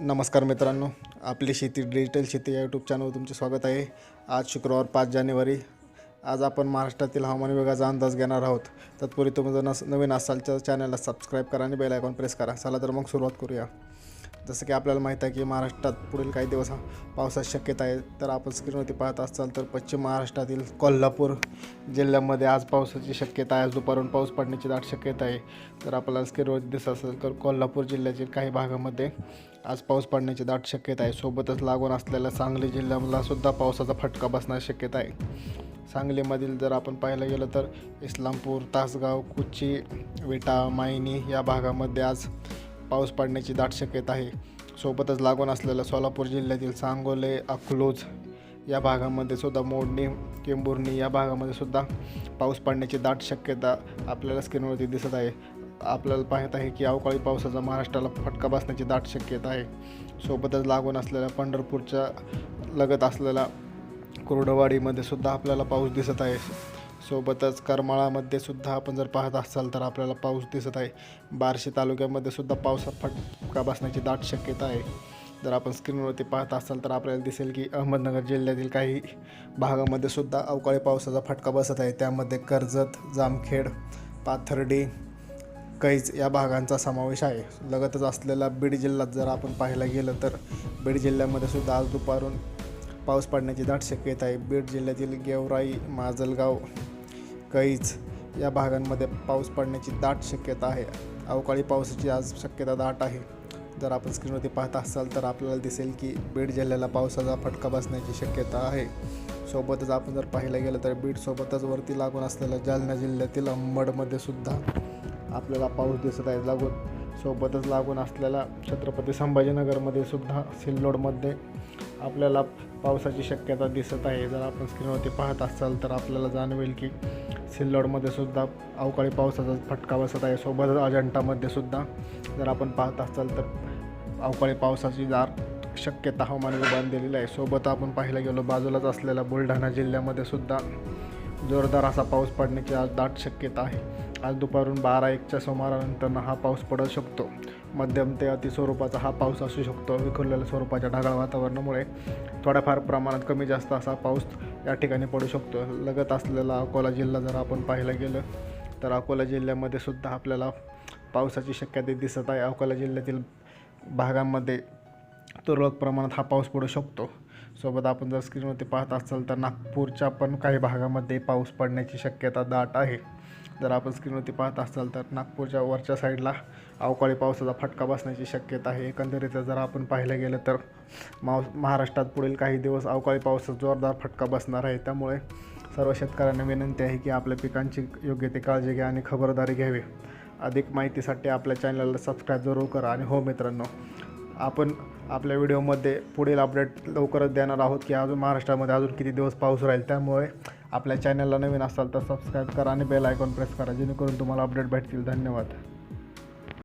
नमस्कार मित्रांनो आपली शेती डिजिटल शेती या यूट्यूब चॅनलवर तुमचे स्वागत आहे. आज शुक्रवार पाच जानेवारी आज आपण महाराष्ट्रातील हवामान विभागाचा अंदाज घेणार आहोत. तत्पूर्वी तुम्ही जर नस नवीन असाल तर चॅनलला सबस्क्राईब करा आणि बेल आयकॉन प्रेस करा. चला तर मग सुरुवात करूया. जसं की आपल्याला माहीत आहे की महाराष्ट्रात पुढील काही दिवस पावसाची शक्यता आहे. तर आपण स्क्रीनवरती पाहत असाल तर पश्चिम महाराष्ट्रातील कोल्हापूर जिल्ह्यामध्ये आज पावसाची शक्यता आहे. आज दुपारून पाऊस पडण्याची दाट शक्यता आहे. तर आपल्याला स्क्रीनवरती दिसत असेल तर कोल्हापूर जिल्ह्यातील काही भागामध्ये आज पाऊस पडण्याची दाट शक्यता आहे. सोबतच लागून असलेल्या सांगली जिल्ह्याला सुद्धा पावसाचा फटका बसण्याची शक्यता आहे. सांगलीमधील जर आपण पाहायला गेलं तर इस्लामपूर तासगाव कुची विटा मायनी या भागामध्ये आज पाऊस पडण्याची दाट शक्यता आहे. सोबतच लागून असलेल्या सोलापूर जिल्ह्यातील सांगोले अकलूज या भागामध्ये सुद्धा मोडणी केंबुर्णी या भागामध्ये सुद्धा पाऊस पडण्याची दाट शक्यता आपल्याला स्क्रीनवरती दिसत आहे. आपल्याला पाहत आहे की अवकाळी पावसाचा महाराष्ट्राला फटका बसण्याची दाट शक्यता आहे. सोबतच लागून असलेल्या पंढरपूरच्या लगत असलेल्या कुर्डवाडीमध्ये सुद्धा आपल्याला पाऊस दिसत आहे. सोबतच करमाळामध्ये सुद्धा आपण जर पाहत असाल तर आपल्याला पाऊस दिसत आहे. बार्शी तालुक्यामध्ये सुद्धा पावसा फटका बसण्याची दाट शक्यता आहे. जर आपण स्क्रीनवरती पाहत असाल तर आपल्याला दिसेल की अहमदनगर जिल्ह्यातील काही भागामध्ये सुद्धा अवकाळी पावसाचा फटका बसत आहे. त्यामध्ये कर्जत जामखेड पाथर्डी कैज या भागांचा समावेश आहे. लगतच असलेला बीड जिल्ह्यात जर आपण पाहायला गेलं तर बीड जिल्ह्यामध्ये सुद्धा आज दुपारून पाऊस पडण्याची दाट शक्यता आहे. बीड जिल्ह्यातील गेवराई माजलगाव कैज या भागांमध्ये पाऊस पडण्याची दाट शक्यता आहे. अवकाळी पावसाची आज शक्यता दाट आहे. जर आपण स्क्रीनवरती पाहत असाल तर आपल्याला दिसेल की बीड जिल्ह्याला पावसाचा फटका बसण्याची शक्यता आहे. सोबतच आपण जर पाहायला गेलं तर बीडसोबतच वरती लागून असलेल्या जालना जिल्ह्यातील अंबडमध्ये सुद्धा आपल्याला पाऊस दिसत आहे. लागून सोबतच लागून असलेल्या छत्रपती संभाजीनगरमध्ये सुद्धा सिल्लोडमध्ये आपल्याला पावसाची शक्यता दिसत आहे. जर आपण स्क्रीनवरती पाहत असाल तर आपल्याला जाणवेल की सिल्लोडमध्ये सुद्धा अवकाळी पावसाचा फटका बसत आहे. सोबतच अजंठामध्ये सुद्धा. जर आपण पाहत असाल तर अवकाळी पावसाची दार शक्यता हवामान विभागाने दिलेली आहे. सोबत आपण पाहायला गेलो बाजूलाच असलेल्या बुलढाणा जिल्ह्यामध्ये सुद्धा जोरदार असा पाऊस पडण्याची आज दाट शक्यता आहे. आज दुपारून बारा एकच्या सुमारानंतर हा पाऊस पडू शकतो. मध्यम ते अतिस्वरूपाचा हा पाऊस असू शकतो. विखुरलेल्या स्वरूपाच्या ढगाळ वातावरणामुळे थोड्याफार प्रमाणात कमी जास्त असा पाऊस या ठिकाणी पडू शकतो. लगत असलेला अकोला जिल्हा जर आपण पाहायला गेलं तर अकोला जिल्ह्यामध्ये सुद्धा आपल्याला पावसाची शक्यता दिसत आहे. अकोला जिल्ह्यातील भागांमध्ये तुरळक प्रमाणात हा पाऊस पडू शकतो. सोबत आपण जर स्क्रीनवरती पाहत असाल तर नागपूरच्या पण काही भागामध्ये पाऊस पडण्याची शक्यता दाट आहे. जर आपण स्क्रीनवरती पाहत असाल तर नागपूरच्या वरच्या साईडला अवकाळी पावसाचा फटका बसण्याची शक्यता आहे. एकंदरीत जर आपण पाहिलं गेलं तर माव महाराष्ट्रात पुढील काही दिवस अवकाळी पावसाचा जोरदार फटका बसणार आहे. त्यामुळे सर्व शेतकऱ्यांना विनंती आहे की आपल्या पिकांची योग्य ते काळजी घ्या आणि खबरदारी घ्यावी. अधिक माहितीसाठी आपल्या चॅनलला सबस्क्राईब जरूर करा. आणि हो मित्रांनो आपण आपल्या व्हिडिओमध्ये पुढील अपडेट लवकरच देणार आहोत की अजून महाराष्ट्रामध्ये अजून किती दिवस पाऊस राहील. त्यामुळे आपल्या चॅनलला नवीन असाल तर सबस्क्राईब करा आणि बेल आयकॉन प्रेस करा जेणेकरून तुम्हाला अपडेट भेटतील. धन्यवाद.